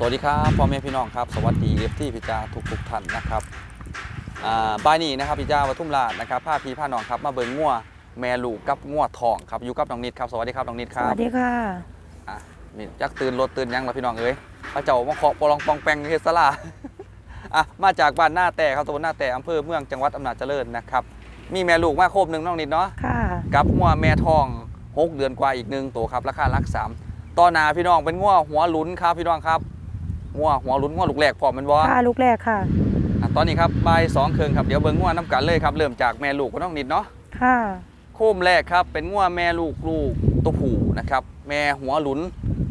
สวัสดีครับพ่อแม่พี่น้องครับ สวัสดีเอฟที่พิจาทุกทุกๆท่านนะครับอ่าบ่ายนี้นะครับพิจาวัทุมราชนะครับผ้าพีผ้าน้องครับมาเบิ่งงัวแม่ลูกกับงัวทองครับอยู่กับน้องนิดครับสวัสดีครับน้องนิดคสรับวัสดีค่ะอะนี่จักตื่นรถตื่นยังแล้วพี่น้องเอ้ยพระเจ้ามาเคาะปลองปองแปงเฮดสลาอะมาจากบ้านหน้าแต่ครับตำบลหน้าแต่อำเภอเมืองจังหวัดอำนาจเจริญนะครับมีแม่ลูกมาโคบหนึ่งน้องนิดเนาะค่ะกับงัวแม่ทอง6เดือนกว่าอีกหนึ่งตัวครับราคาลักสามต่อหนาพี่น้องเป็นงัวหัวหลุนครับพี่น้องครับ งัวหัวหลุนงัวลูกแรกพร้อมแมันบ่ค่ะลูกแรกค่ะ อะตอนนี้ครับบ่ายสองครึ่งครับเดี๋ยวเบิ่งงัวน้ำกันเลยครับเริ่มจากแม่ลูกก็ต้องนิดเนาะ ค่ะ โคมแรกครับเป็นงัวแม่ลูกลูกตัวผู้นะครับแม่หัวหลุน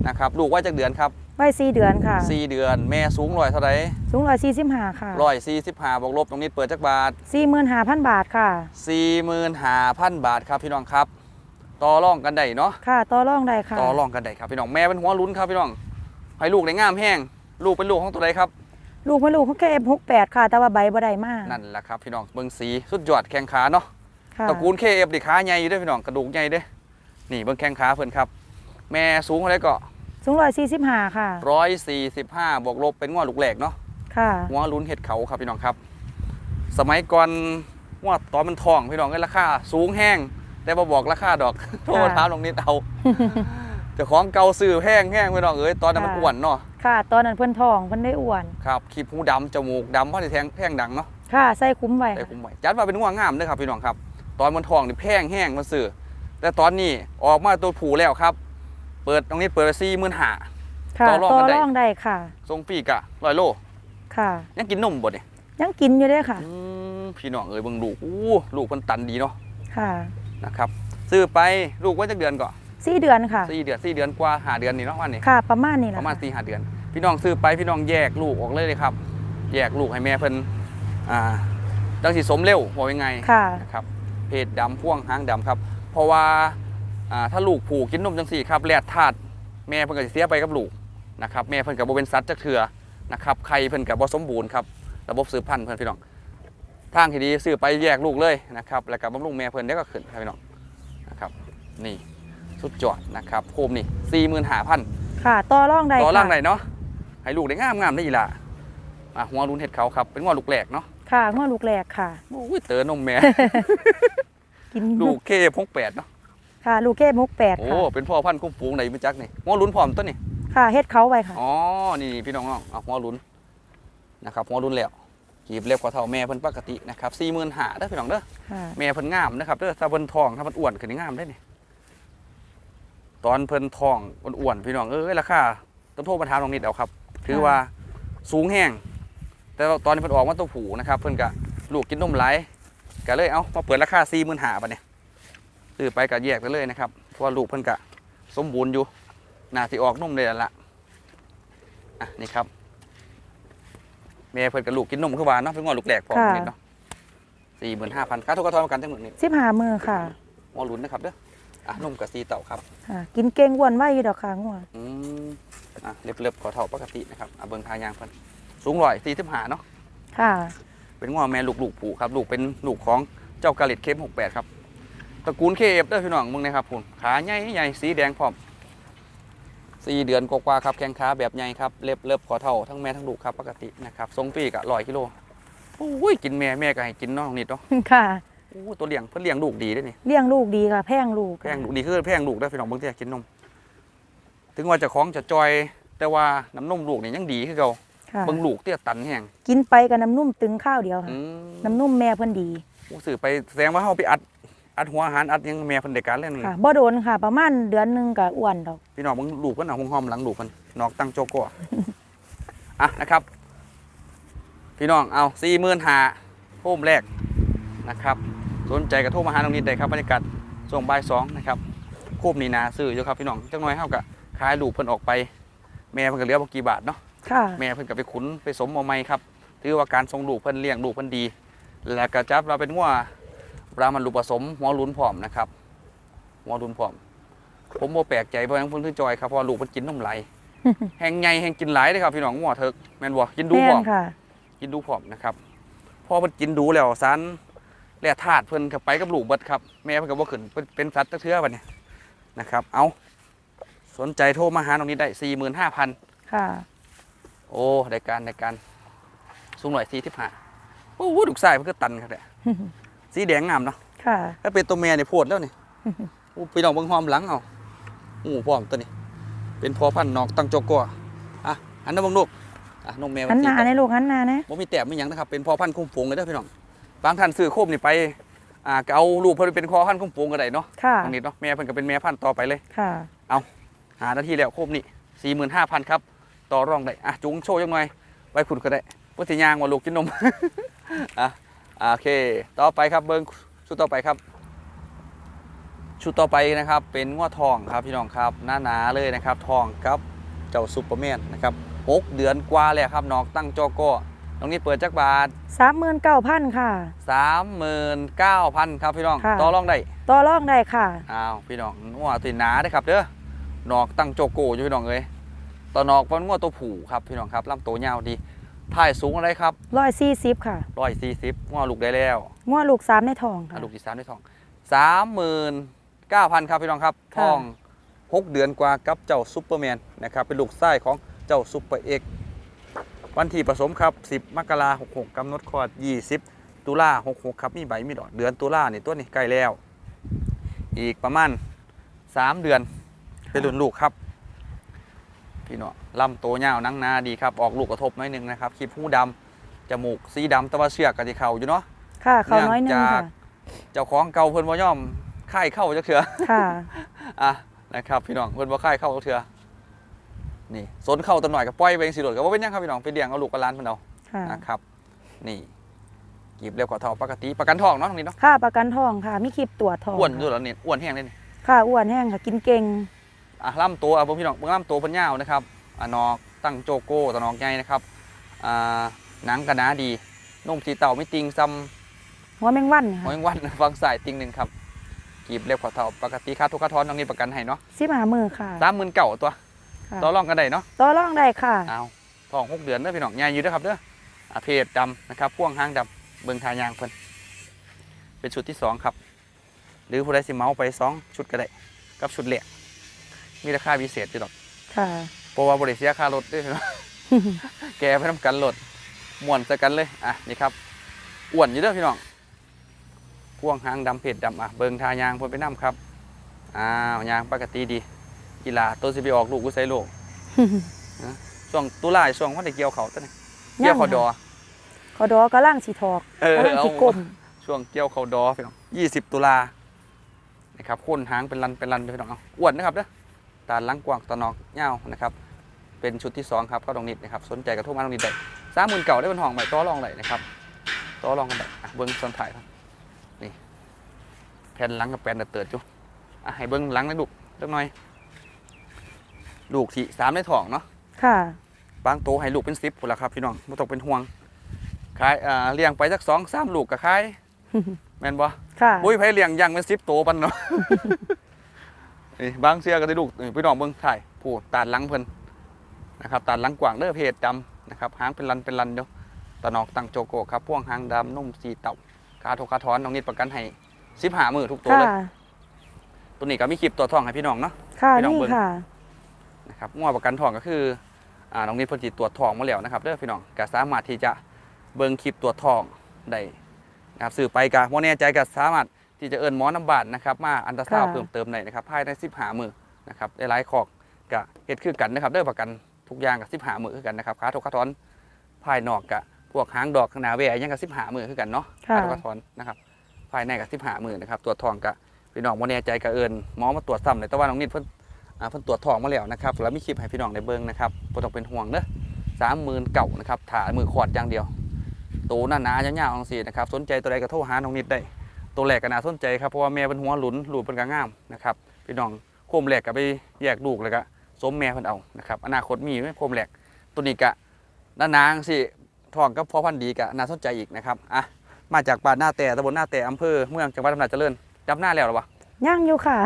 นะครับลูกว่าจากเดือนครับไว้สี่เดือนค่ะ สี่เดือนแม่สูงร้อยเท่าไหร่สูงร้อยสี่สิบห้าค่ะร้อยสี่สิบห้าบวกลบตรงนี้เปิดจักบาทสี่หมื่นห้าพันบาทค่ะ สี่หมื่นห้าพันบาทครับพี่น้องครับ ต่อรองกันได้เนาะค่ะต่อรองได้ค่ะ ต่อรองกันได้ครับพี่น้องแม่เป็นหัวลุ้นครับพี่น้องให้ลูกได้งามแห้ง ลูกเป็นลูกของตัวใดครับ ลูกไม่ลูกเขาแค่หกแปดค่ะ แต่ว่าใบบ่ได้มากนั่นแหละครับพี่น้องเบิ่งสีสุดยอดแข้งขาเนาะค่ะตระกูลเคเอฟดิขาใหญ่อยู่เด้วยพี่น้องกระดูกใหญ่เด้อนี่เบิ่งแข้งขาเพิ่นครับ แม่สูงเท่าไหร่ก็สูงร้อยสี่สิบห้าค่ะ ร้อยสี่สิบห้าบวกลบเป็นงวลูกแหลกเนาะ ค่ะ หัวลุ้นเห็ดเขาครับพี่น้องครับ สมัยก่อนงวตอนมันทองพี่น้องก็ราคาสูงแห้ง แต่บ่บอกราคาดอก โทษถามลงนิดเอาแต่ของเก่าซื้อแห้งแห้งพี่น้องเอ้ยตอนนั้นมันอ้วนเนาะ ค่ะ ตอนนั้นเพื่อนทองเพื่อนได้อ้วนครับขีบหูดำจมูกดำเพราะที่แทงแพงดังเนาะค่ะใส่คุ้มไว้ได้คุ้มไว้จัดว่าเป็นง่วงงามเด้อครับพี่น้องครับ ตอนมันทองนี่แพงแห้งมันซื้อแต่ตอนนี้ออกมาตัวผูแล้วครับ เปิดตรงนี้เปิดไปสี่หมื่นห้าค่ะต่อรองต่อกันได้รองได้ค่ะทรงปีกะร้อยโลค่ะ ยังกินนมบ่เนี่ยยังกินอยู่ได้อค่ะอืมพี่น้องเอ้ยเบิ่งลูกอู้ลูกมันตันดีเนาะค่ะนะครับ ซื้อไปลูกว่าจะเดือนก่อน สี่เดือนค่ะสี่เดือนสี่เดือนกว่าหาเดือนนี่เนาะวันนี้ค่ะ ประมาณนี้แหปละระมาณสี่หาเดือน พี่น้องซื้อไปพี่น้องแยกลูกออกเลยเลยครับ แยกลูกให้แม่เพิ่นอ่าดังสิสมเร็วบอกยังไงค่ะนะครับเพศดำพ่วงหางดำครับ เพราะว่าอ่าถ้าลูกผูกกินนมจังสี่ครับแลดธาตุแม่เพิ่นก็สิเสียไปกับลูกนะครับแม่เพิ่นกับบ่เป็นสัตว์จักเทื่อนะครับไข่เพิ่นกับบ่สมบูรณ์ครับระบบสืบพันธุ์เพิ่นพี่น้องทางที่ดีซื้อไปแยกลูกเลยนะครับ แล้วก็บำรุงแม่เพิ่นเดี๋ยวก็ขึ้นครับพี่น้องนะครับนี่ สุดยอดนะครับโคมนี่45,000ค่ะต่อรองได้ต่อร่างค่ะไหนเนาะให้ลูกได้งามงามได้อีหล่ะอะหัวรุนเห็ดเขาครับ เป็นหัวลูกแหลกเนาะค่ะง้อลูกแรกค่ะโอ้ยเต๋อนมแม่กินลูกเคพงแปดเนาะค่ะลูกแก้มกแปดโอ้ค่ะเป็นพ่อพันธุ์คุ้มฟูงไหนไม่จักนี่หัวรุนพร้อมต้นนี่ค่ะเฮ็ดเขาไว้ค่ะอ๋อนี่พี่น้องๆเอาหัวรุนนะครับหัวรุนแล้วกีบเล็บกว่าเท่าแม่เพิ่นปกตินะครับสี่หมื่นหาเด้อพี่น้องเด้อค่ะแม่เพิ่นงามนะครับเด้อถ้าเพิ่นทองถ้าเพิ่นอ้วนขึ้นนี่งามได้นี่ ตอนเพิ่นทองอ้วนๆพี่น้องเอ้ยราคาต้องโทรมาถามตรงนี้เอาครับ ถือว่าสูงแห้งแต่ว่าตอนนี้เพิ่นออกมาตัวผูนะครับ เพิ่นก็ลูกกินนมไหลายก็เลยเอามาเปิดราคาสี่หมื่นหาบาทเนี่ยซื้อไปก็แยกไปเลยนะครับเพราะว่าลูกเพิ่นก็สมบูรณ์อยู่น่าสิออกนมได้แล้วล่ะอะนี่ครับแม่เพิ่นกับลูกกินนมคือว่าเนาะเพิ่นงอลูกแหลกพอค่ะนิดเนาะสี่หมื่นห้าพันค่าทุกกระทอนกันจังหมื่นนี่สิบหามือค่ะงอลุ้นนะครับเด้อ อะนมกับซีเต่าครับค่ะกินเก่งอ้วนไว้อยู่ดอกค่ะงัวอืมอะเล็บๆขอเท่าปกตินะครับอะเบิ่งทายางเพิ่นสูงร้อยสี่สิบห้าเนาะค่ะ เป็นงอแม่ลูกลูกผูครับลูกเป็นลูกของเจ้ากาลิตเคมหกแปดครับตระกูลเคเอฟเด้อพี่น้องมึงนะครับผมขาใหญ่ใหญ่สีแดงพร้อมสี่เดือนกว่าๆครับแข้งขาแบบใหญ่ครับเล็บเล็บขอเท่าทั้งแม่ทั้งลูกครับปกตินะครับทรงปีกะร้อยกิโลโอ้ยกินแม่แม่ก็ให้กินเน้องนิดเนาะค่ะ โอ้ตัวเลี้ยงเพิ่นเลี้ยงลูกดีเด้อนี่เลี้ยงลูกดีค่ะ แพงลูกแพงลูกดีคือแพงลูกได้อพี่น้องเบิ่งที่อยากกินนม ถึงว่าเจะคล้าของจะจอย แต่ว่าน้ำนมลูกนี่ยังดีคือเก่าค่ะเบิ่งลูกเตี้ยตันแห้งกินไปกับน้ำนุ่มตึงข้าวเดียวค่ะอืมน้ำนุ่มแม่เพิ่นดีโอ้สื่อไปแสดงว่าเฮาไปอัดอัดหัวอาหารอัดหยังแม่เพิ่นได้การเล่นนี่ค่ะบ่โดนค่ะ ประมาณเดือนหนึงก็อ้วนดอกพี่น้องเบิ่งลูกเพิ่นเอาหอมๆหลังลูกเพิ่นนอกตั้งโจโก้อะนะครับ พี่น้องเอา45,000โฮมแรก นะครับสนใจก็โทรมาหาตรงนี้ได้ครับบรรยากาศช่วงบ่ายสองนะครับโคบนี่นาซื้ออยู่ครับพี่น้องจักหน่อยเฮาก็ขายลูกเพิ่นออกไป แม่เพิ่นก็เหลือบ่กี่บาทเนาะค่ะแม่เพิ่นก็ไปขุนไปสมเอาไม้ครับถือว่าการทรงลูกเพิ่นเลี้ยงลูกเพิ่นดี แล้วก็จับเราเป็นงัวรามันลูกผสมหัวหลุนพร้อมนะครับหัวหลุนพร้อม ผมบ่แปลกใจเพราะหยังเพิ่นคือจอยครับเพราะว่าลูกเพิ่นกินนมไหลแห้งใหญ่แห้งกินหลายเด้อครับพี่น้องงัวเถิกแม่นบ่กินดูแพพร้องมค่ะกินดูพร้อมนะครับพอเพิ่นกินดูแล้วสัน แล่ธาตุเพิ่นก็ไปกับลูกเบิดครับ แม่เพิ่นก็บ่ขึ้นเพิ่นเป็นสัตว์จักเทื่อบัดนี้นะครับ เอาสนใจโทรมาหาตรงนี้ได้45,000ค่ะ โอ้ได้การได้การสูงหน่อยสี่สิบห้าโอ้โหลูกชายมันก็ตันครับเนี่ยสีแดงงามเนาะค่ะถ้าเป็นตัวแม่เนี่ยโพดแล้วนี่โอ้พี่น้องเบิ่งหอมหลังเอาโอ้พร้อมตัวนี้ เป็นพอพันธุ์นอกตั้งโจโกัวอะอันนั้นเบิ่งลูกอะนมแม่หัมันนหสีน้ากันในลูกหันหน้านะบ่มีแต้มมีหยังนะครับเป็นพอพันธุ์คุ้มฝูงเลยเด้อพี่น้อง บางท่านซื้อโคมนี่ไปอ่าก็เอาลูกเพิ่นเป็นพอพันธุ์คุ้มฝูงก็ได้เนาะค่ะ ตรงนี้เนาะแม่เพิ่นก็เป็นแม่พันธุ์ต่อไปเลย ค่ะหาหน้าที่แล้วโคมนี่45,000ครับ ต่อรองได้อะจุงโชว์จังหน่อยไว้คุณก็ได้บ่สิย่างว่าลูกกินนม อะอะโอเค ต่อไปครับเบิ่งชุดต่อไปครับ ชุดต่อไปนะครับ เป็นง้อทองครับพี่น้องครับหน้าหนาเลยนะครับ ทองครับเจ้าซุปเปอร์แมนนะครับหกเดือนกว่าแล้วครับนอกตั้งจอก็ ตรงนี้เปิดจักบาทสามหมื่นเก้าพันค่ะ39,000ครับพี่น้องค่ะต่อรองได้ต่อรองได้ค่ะอ้าวพี่น้องงัวตัวหนาได้อครับเด้อนอกตั้งโจโกอยู่พี่น้องเอ้ยต่อนอกเป็นงัวตัวผู้ครับพี่น้องครับลำตัวยาวดีถ่ายสูงอะไรครับร้อยสี่สิบค่ะ140งัวลูกได้แล้วง้อลูกสามในทองอะค่ะลูกที่สามด้วยทอง39,000ครับพี่น้องครับค่ะทอง6เดือนกว่ากับเจ้าซุปเปอร์แมนนะครับเป็นลูกไส้ของเจ้าซุปเปอร์เอ็ก วันที่ผสมครับ 10 มกราคม66กำหนดคลอด 20 ตุลา66ครับมีใบมีดอกเดือนตุลานี่ตัวนี้ใกล้แล้ว อีกประมาณ 3 เดือนเป็นรุ่นลูกครับพี่เนาะลำโตวยาวหนังหนาดีครับ ออกลูกกระทบน้อยหนึงนะครับขีบหูดำจมูกสีดำแตะวันเชือกกับที่เขาอยู่เนาะค่ะเขาน้อยหนึงเนื่องจาค่ะกเจ้าของเก่าเพิ่นบ่ย่อมค่ายเข้าจักเถื่อค่ะอะนะครับ พี่น้องเพิ่นบ่ค่ายเข้าจักเถื่อ นี่สนเข้าตัวหน่อยก็ปล่อยไปเองสิโดดก็บ่เป็นหยังครับพี่น้องไปเลี้ยงเอาลูกกับหลานเพิ่นเอาค่ะนะครับ นี่หยิบเร็วกว่าเท่าปกติประกันทองเนาะตรงนี้เนาะค่าประกันทองค่ะมีคลิปตรวจทองอ้วนอยู่แล้วนี่อ้วนแห้งเลยนี่ค่ะอ้วนแห้งค่ะกินเก่งอะล่ำตัวอะเบิ่งพี่น้องเบิ่งล่ำตัวเพิ่นยาวนะครับอะนอกตั้งโจโก้ตะนอกใหญ่นะครับอ่าหนังกระหนาดีนุ่มสีเต่าไม่ติงซ้ำหัวแมงวันหค่ะอยวันฟังสายติงหนึ่งครับกีบเล็บขอเท่าปกติค่าทุกค่าทอนตรงนี้ประกันให้เนาะสิบหามือค่ะสามหมื่นเก่าตัว ค่ะต่อรองกันได้เนาะต่อรองได้ค่ะเอาทองหกเดือนเด้อพี่น้องใหญ่อยู่เด้อครับเด้ออะเพจดำนะครับพ่วงหางดำเบิ่งทายางเพิ่นเป็นชุดที่สองครับ หรือผู้ใดสิเมาไปสองชุดก็ได้กับชุดแรกมีราคาพิเศษอยู่ดอกค่ะเพราะว่าบริเสียค่ารถด้วยพี่น้องแกไปทำกันรถม่วนใส่กันเลยอะนี่ครับอ้วนอยู่เด้อพี่น้องพ่วงหางดำเพจดำอะเบิ่งทายางเพิ่นไปนํครับอ้าวยางปกติดี กีฬาตัวสิไปออกลูกกูใส่ลูกช่วงตุลาช่วงวันได้เกี่ยวเขาตัวนี้เกี่ยวเขาดอขอดอกระล่างสีทอกเออกระล่างเอาสีกลมช่วงเกี่ยวเขาดอพี่น้องยี่สิบตุลานะครับโคนหางเป็นรันเป็นรันพี่น้องเอาอ้วนนะครับเด้อตาลังกวางตะนอกเงาวนะครับ เป็นชุดที่สองครับก็ตรงนี้นะครับ สนใจกระทุ่มมาตรงนี้ได้สามหมื่นเก่าได้บนห้องใหม่ต่อรองไหลนะครับต่อรองกันได้อะเบิ้งส่วนถ่ายครับนี่แผ่นหลังกับแผ่นเติร์ดจุอะให้เบิ้งหลังเลยลูกเล็กน้อย ลูกที่สามในท้องเนาะค่ะ บางโตวให้ลูกเป็นสิบพุ่นละครับพี่น้องไม่ต้องเป็นห่วงขายอ่าเลี้ยงไปสักสองสามลูกก็ขายแม่นบ่ค่ะบุ้ยไผเลี้ยงอยังเป็นสิบโตวปันเนาะนี่บางเสียก็ได้ลูกนี่พี่น้องเบิ่งถ่ายผู้ตาดหลังเพิ่นนะครับตาดหลังกว้างเด้อเพศดำนะครับหางเป็นรันเป็นรันเด้อตะนอกตั้งโจโกครับพ่วงหางดำนุ่มสีเต่าขาทกขาถอนน้องนิดประกันให้สิบหามือทุกตัวค่ะเลย ตัวนี้ก็มีคลิปตัวทองให้พี่น้องเนาะค่ะพี่น้องนี่เบิ่ง ค่ะ นะครับงวประกันทองก็คืออ่าน้องนิดเพิ่นสิตรวจทองมาแล้วนะครับเด้อพี่น้องก็สามารถที่จะเบิ่งคลิปตรวจทองได้นะครับซื้อไปก็บ่แน่ใจก็สามารถที่จะเอิ้นหมอน้ำบาดนะครับมาอันตราซาวด์ค่ะเพิ่มเติมได้นะครับภายใน15มื้อนะครับได้หลายขอกก็เฮ็ดคือกันนะครับเด้อประกันทุกอย่างก็15มื้อคือกันนะครับค่าทุกค่าถอนภายนอกก็พวกหางดอกข้างหน้าแหวยังก็15มื้อคือกันเนาะค่ะค่าทุกค่าถอนนะครับภายในก็15มื้อนะครับตรวจทองก็พี่น้องบ่แน่ใจก็เอิ้นหมอมาตรวจซ้ำเลยแต่ว่าน้องนิดเพิ่น อ่าเพิ่นตรวจทองมาแล้วนะครับแล้วมีคลิปให้พี่น้องได้เบิ่งนะครับบ่ต้องเป็นห่วงเด้อสามหมื่นเก่านะครับถ่ามือขอดอย่างเดียวโตหนาๆยาวๆจังซี่นะครับสนใจตัวใดก็โทรหาน้องนิดได้ตัวแรกก็น่าสนใจครับเพราะว่าแม่เป็นหัวหลุนหลูกเป็นกางามนะครับพี่น้องโคมแรกก็ไปแยกลูกแล้วก็สมแม่เพิ่นเอานะครับอนาคตมีไหมโคมแรกตัวนี้ก็หนาๆจังซี่ทองก็พอพันดีก็น่าสนใจอีกนะครับอะมาจากบ้านหน้าแต่ตำบลหน้าแต่อำเภอเมืองจังหวัดอำนาจเจริญจับหน้าแล้วหรอวะย่างอยู่ค่ะ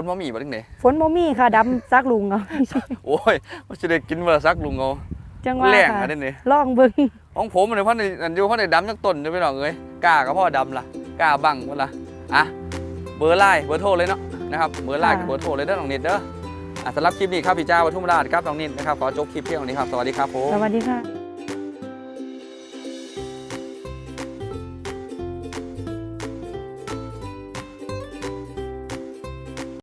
นบ่มีบ่ถึงไหนฝนบ่มีค่ะดำซักลุงเอาโอ้ยมันจะได้กินเวลาซักลุงเอาจังว่าแรงค่ะอันนี้นี่ลองเบิ่งของผมมันเพันอันอยู่เพันในดำจักต้นจะไปหน่องเอ้ยกล้ากับพ่อดำล่ะกล้าบังเวละอะเบอร์ไลน์เบอร์โทรเลยเนาะนะครับเบอร์ไลน์กับเบอร์โทรเลยเด้อน้องนิดเด้ออะสำหรับคลิปนี้ครับพี่จ้าวัทุมราชครับน้องนิดนะครับขอจบคลิปเพียงเท่านี้ครับสวัสดีครับผมสวัสดีค่ะ